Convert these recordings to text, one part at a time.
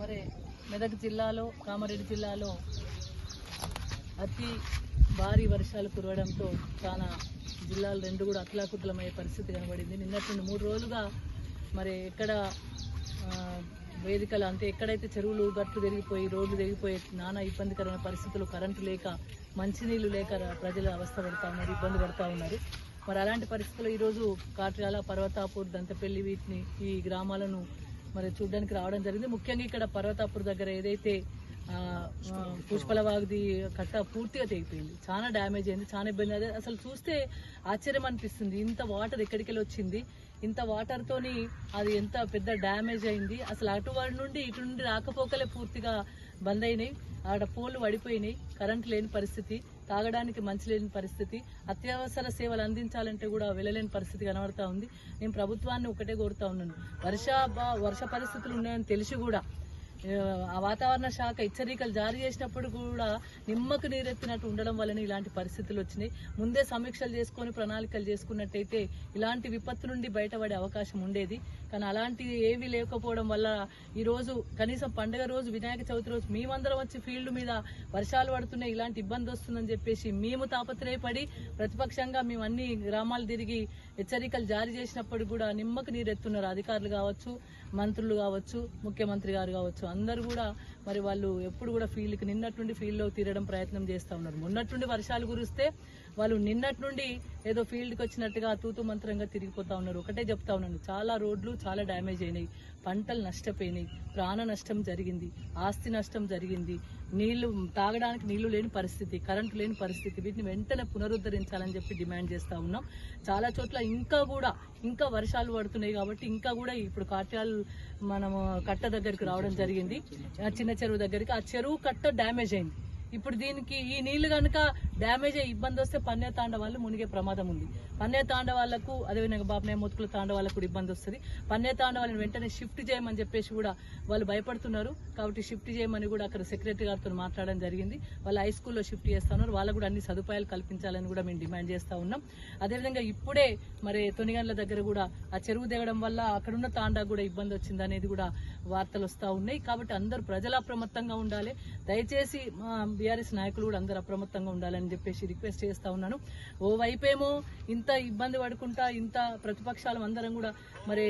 మరి మెదక్ జిల్లాలో కామారెడ్డి జిల్లాలో అతి భారీ వర్షాలు కురవడంతో చాలా జిల్లాలు రెండు కూడా అతలాకుతలమయ్యే పరిస్థితి కనబడింది. నిన్నటి నుండి మూడు రోజులుగా మరి ఎక్కడ వేదికలు అంటే ఎక్కడైతే చెరువులు గట్లు తిరిగిపోయి రోడ్లు తిరిగిపోయి నానా ఇబ్బందికరమైన పరిస్థితులు కరెంటు లేక మంచినీళ్ళు లేక ప్రజలు అవస్థ పడతా ఉన్నారు ఇబ్బంది పడతా ఉన్నారు. మరి అలాంటి పరిస్థితుల్లో ఈరోజు కాట్రాల పర్వతాపూర్ దంతపల్లి వీటిని ఈ గ్రామాలను మరి చూడడానికి రావడం జరిగింది. ముఖ్యంగా ఇక్కడ పర్వతాపూర్ దగ్గర ఏదైతే పుష్పలవాగ్ది కట్ట పూర్తిగా తెగిపోయింది. చాలా డ్యామేజ్ అయింది చాలా ఇబ్బంది అదే అసలు చూస్తే ఆశ్చర్యం అనిపిస్తుంది. ఇంత వాటర్ ఎక్కడికి వచ్చింది? ఇంత వాటర్ తోని అది ఎంత పెద్ద డ్యామేజ్ అయింది? అసలు అటువాడి నుండి ఇటు నుండి రాకపోకలే పూర్తిగా బంద్ అయినాయి ఆడ పోలు పడిపోయినాయి. కరెంట్ లేని పరిస్థితి తాగడానికి మంచి లేని పరిస్థితి అత్యవసర సేవలు అందించాలంటే కూడా వెళ్ళలేని పరిస్థితి కనబడతా ఉంది. నేను ప్రభుత్వాన్ని ఒకటే కోరుతా ఉన్నాను. వర్ష వర్ష పరిస్థితులు ఉన్నాయని తెలిసి కూడా ఆ వాతావరణ శాఖ హెచ్చరికలు జారీ చేసినప్పుడు కూడా నిమ్మకు నీరెత్తినట్టు ఉండడం వలన ఇలాంటి పరిస్థితులు వచ్చినాయి. ముందే సమీక్షలు చేసుకొని ప్రణాళికలు చేసుకున్నట్టయితే ఇలాంటి విపత్తు నుండి బయటపడే అవకాశం ఉండేది. కానీ అలాంటివి ఏవి లేకపోవడం వల్ల ఈరోజు కనీసం పండుగ రోజు వినాయక చవితి రోజు మేమందరం వచ్చి ఫీల్డ్ మీద వర్షాలు పడుతున్నాయి ఇలాంటి ఇబ్బంది వస్తుందని చెప్పేసి మేము తాపత్రయపడి ప్రతిపక్షంగా మేము అన్ని గ్రామాలు తిరిగి హెచ్చరికలు జారీ చేసినప్పుడు కూడా నిమ్మకు నీరెత్తున్నారు అధికారులు కావచ్చు మంత్రులు కావచ్చు ముఖ్యమంత్రి గారు కావచ్చు. అందరూ కూడా మరి వాళ్ళు ఎప్పుడు కూడా ఫీల్డ్కి నిన్నటుండి ఫీల్డ్లో తీరడం ప్రయత్నం చేస్తూ ఉన్నారు. మొన్నటి వర్షాలు కురిస్తే వాళ్ళు నిన్నటి నుండి ఏదో ఫీల్డ్కి వచ్చినట్టుగా తూతు మంత్రంగా తిరిగిపోతా ఉన్నారు. ఒకటే చెప్తా ఉన్నాను. చాలా రోడ్లు చాలా డ్యామేజ్ అయినాయి. పంటలు నష్టపోయినాయి. ప్రాణ నష్టం జరిగింది. ఆస్తి నష్టం జరిగింది. నీళ్ళు తాగడానికి నీళ్ళు లేని పరిస్థితి కరెంటు లేని పరిస్థితి. వీటిని వెంటనే పునరుద్ధరించాలని చెప్పి డిమాండ్ చేస్తా ఉన్నాం. చాలా చోట్ల ఇంకా కూడా ఇంకా వర్షాలు పడుతున్నాయి కాబట్టి ఇంకా కూడా ఇప్పుడు కాట్యాలు మనము కట్ట దగ్గరికి రావడం జరిగింది. చిన్న చెరువు దగ్గరికి. ఆ చెరువు కట్ట డ్యామేజ్ అయింది. ఇప్పుడు దీనికి ఈ నీళ్ళు కనుక డ్యామేజ్ అయ్యి ఇబ్బంది వస్తే పన్నే తాండవాళ్ళు మునిగే ప్రమాదం ఉంది. పన్నే తాండవాళ్ళకు అదేవిధంగా బాబనే మొత్తుకుల తాండవాళ్ళకు కూడా ఇబ్బంది వస్తుంది. పన్నే తాండవాళ్ళని వెంటనే షిఫ్ట్ చేయమని చెప్పేసి కూడా వాళ్ళు భయపడుతున్నారు. కాబట్టి షిఫ్ట్ చేయమని కూడా అక్కడ సెక్రటరీ గారితో మాట్లాడడం జరిగింది. వాళ్ళు హై స్కూల్లో షిఫ్ట్ చేస్తున్నారు. వాళ్ళకు కూడా అన్ని సదుపాయాలు కల్పించాలని కూడా మేము డిమాండ్ చేస్తా ఉన్నాం. అదేవిధంగా ఇప్పుడే మరి తొనిగండ్ల దగ్గర కూడా ఆ చెరువు దిగడం వల్ల అక్కడున్న తాండా కూడా ఇబ్బంది వచ్చింది అనేది కూడా వార్తలు వస్తూ ఉన్నాయి. కాబట్టి అందరూ ప్రజలు అప్రమత్తంగా ఉండాలి. దయచేసి మా బీఆర్ఎస్ నాయకులు కూడా అందరూ అప్రమత్తంగా ఉండాలని చెప్పేసి రిక్వెస్ట్ చేస్తా ఉన్నాను. ఓ వైపేమో ఇంత ఇబ్బంది పడుకుంటా ఇంత ప్రతిపక్షాలు అందరం కూడా మరి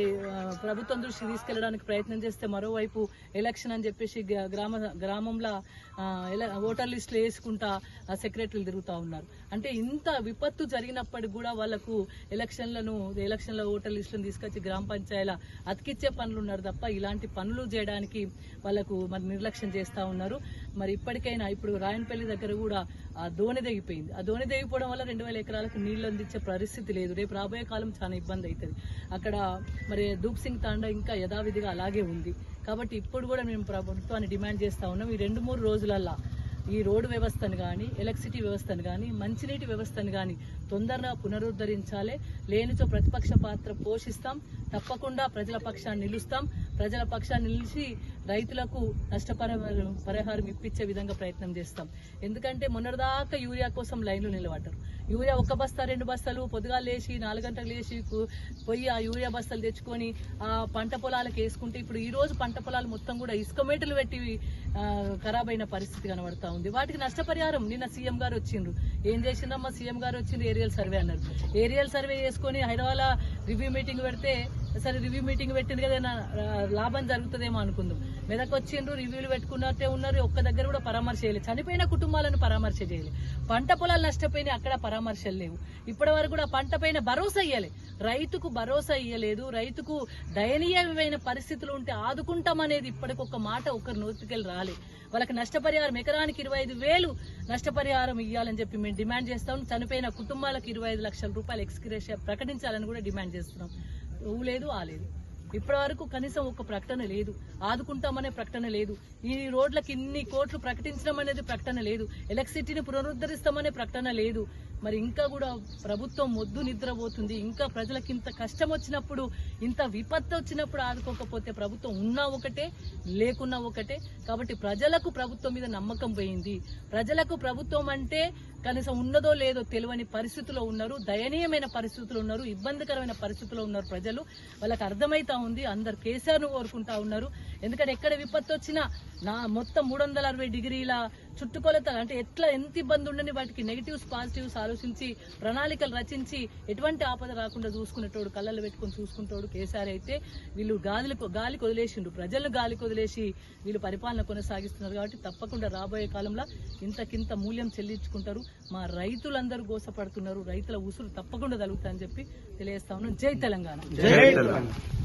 ప్రభుత్వం దృష్టికి తీసుకెళ్ళడానికి ప్రయత్నం చేస్తే మరోవైపు ఎలక్షన్ అని చెప్పేసి గ్రామ గ్రామంలో ఓటర్ లిస్టులు వేసుకుంటా సెక్రటరీలు తిరుగుతూ ఉన్నారు. అంటే ఇంత విపత్తు జరిగినప్పటికి కూడా వాళ్ళకు ఎలక్షన్లను ఎలక్షన్ల ఓటర్ లిస్టులను తీసుకొచ్చి గ్రామ పంచాయతీల అతికిచ్చే పనులు ఉన్నారు తప్ప ఇలాంటి పనులు చేయడానికి వాళ్ళకు మరి నిర్లక్ష్యం చేస్తూ ఉన్నారు. మరి ఇప్పటికైనా ఇప్పుడు రాయనపల్లి దగ్గర కూడా ఆ దోణి తెగిపోయింది. ఆ దోణి తెగిపోవడం వల్ల రెండు వేల ఎకరాలకు నీళ్ళు అందించే పరిస్థితి లేదు. రేపు రాబోయే కాలం చాలా ఇబ్బంది అవుతుంది అక్కడ మరి దూప్ సింగ్ తాండా ఇంకా యథావిధిగా అలాగే ఉంది. కాబట్టి ఇప్పుడు కూడా మేము ప్రభుత్వాన్ని డిమాండ్ చేస్తా ఉన్నాం. ఈ రెండు మూడు రోజులల్లా ఈ రోడ్డు వ్యవస్థను కానీ ఎలక్ట్రిసిటీ వ్యవస్థను కానీ మంచినీటి వ్యవస్థను కానీ తొందరగా పునరుద్ధరించాలి. లేనిచో ప్రతిపక్ష పాత్ర పోషిస్తాం. తప్పకుండా ప్రజల పక్షాన్ని నిలుస్తాం. ప్రజల పక్షాన్ని నిలిచి రైతులకు నష్టపరిహారం పరిహారం ఇప్పించే విధంగా ప్రయత్నం చేస్తాం. ఎందుకంటే మొన్నటిదాకా యూరియా కోసం లైన్లు నిలబడ్డారు. యూరియా ఒక బస్తా రెండు బస్తాలు పొద్దుగా లేచి నాలుగు గంటలు లేచి పోయి ఆ యూరియా బస్తాలు తెచ్చుకొని ఆ పంట పొలాలకు వేసుకుంటే ఇప్పుడు ఈ రోజు పంట పొలాలు మొత్తం కూడా ఇసుక మేటలు పెట్టి ఆ, ఖరాబ్ అయిన పరిస్థితి కనబడతా ఉంది. వాటికి నష్టపరిహారం నిన్న సీఎం గారు వచ్చిండ్రు. ఏం చేసిందమ్మా సీఎం గారు వచ్చిండ్రు ఏరియల్ సర్వే అన్నారు. ఏరియల్ సర్వే చేసుకొని హైదరాబాద్ రివ్యూ మీటింగ్ పెడితే సరే రివ్యూ మీటింగ్ పెట్టింది కదా నా- లాభం జరుగుతుందేమో అనుకుందాం. మెదక్ వచ్చిండ్రు రివ్యూలు పెట్టుకున్నట్టే ఉన్నారు ఒక్క దగ్గర కూడా పరామర్శ చేయలేదు. చనిపోయిన కుటుంబాలను పరామర్శ చేయలేదు. పంట పొలాలు నష్టపోయినాయి అక్కడ పరామర్శలు లేవు. ఇప్పటి వరకు కూడా పంట పైన భరోసా ఇయ్యలేదు రైతుకు భరోసా ఇయ్యలేదు రైతుకు దయనీయమైన పరిస్థితులు ఉంటే ఆదుకుంటామనేది ఒక మాట ఒకరి నోటికెళ్ళి రాలే. వాళ్ళకి నష్టపరిహారం ఎకరానికి ఇరవై ఐదు వేలు నష్టపరిహారం ఇవ్వాలని చెప్పి మేము డిమాండ్ చేస్తాం. చనిపోయిన కుటుంబాలకు ఇరవై ఐదు లక్షల రూపాయలు ఎక్స్గ్రేషియా ప్రకటించాలని కూడా డిమాండ్ చేస్తున్నాం. ఊ లేదు ఆ లేదు. ఇప్పటి వరకు కనీసం ఒక ప్రకటన లేదు. ఆదుకుంటామనే ప్రకటన లేదు. ఈ రోడ్లకు ఇన్ని కోట్లు ప్రకటించడం అనేది ప్రకటన లేదు. ఎలక్ట్రిసిటీని పునరుద్ధరిస్తామనే ప్రకటన లేదు. మరి ఇంకా కూడా ప్రభుత్వం మొద్దు నిద్రపోతుంది. ఇంకా ప్రజలకు ఇంత కష్టం వచ్చినప్పుడు ఇంత విపత్తు వచ్చినప్పుడు ఆదుకోకపోతే ప్రభుత్వం ఉన్నా ఒకటే లేకున్నా ఒకటే. కాబట్టి ప్రజలకు ప్రభుత్వం మీద నమ్మకం పోయింది. ప్రజలకు ప్రభుత్వం అంటే కనీసం ఉన్నదో లేదో తెలియని పరిస్థితిలో ఉన్నారు. దయనీయమైన పరిస్థితులు ఉన్నారు. ఇబ్బందికరమైన పరిస్థితిలో ఉన్నారు ప్రజలు. వాళ్ళకి అర్థమైతా ఉంది. అందరు కేసీఆర్ను కోరుకుంటా ఉన్నారు. ఎందుకంటే ఎక్కడ విపత్తు వచ్చినా నా మొత్తం మూడు వందల అరవై డిగ్రీల చుట్టుకొలతలు అంటే ఎట్లా ఎంత ఇబ్బంది ఉండని వాటికి నెగిటివ్స్ పాజిటివ్స్ ఆలోచించి ప్రణాళికలు రచించి ఎటువంటి ఆపద రాకుండా చూసుకునేటోడు కళ్ళలు పెట్టుకొని చూసుకుంటాడు కేసీఆర్ అయితే వీళ్ళు గాలి గాలికి వదిలేసిండు ప్రజలను గాలికి వదిలేసి వీళ్ళు పరిపాలన కొనసాగిస్తున్నారు కాబట్టి తప్పకుండా రాబోయే కాలంలో ఇంతకింత మూల్యం చెల్లించుకుంటారు. మా రైతులందరూ గోసపడుతున్నారు. రైతుల ఉసురు తప్పకుండా తగులుతా అని చెప్పి తెలియజేస్తా ఉన్నాం. జై తెలంగాణ.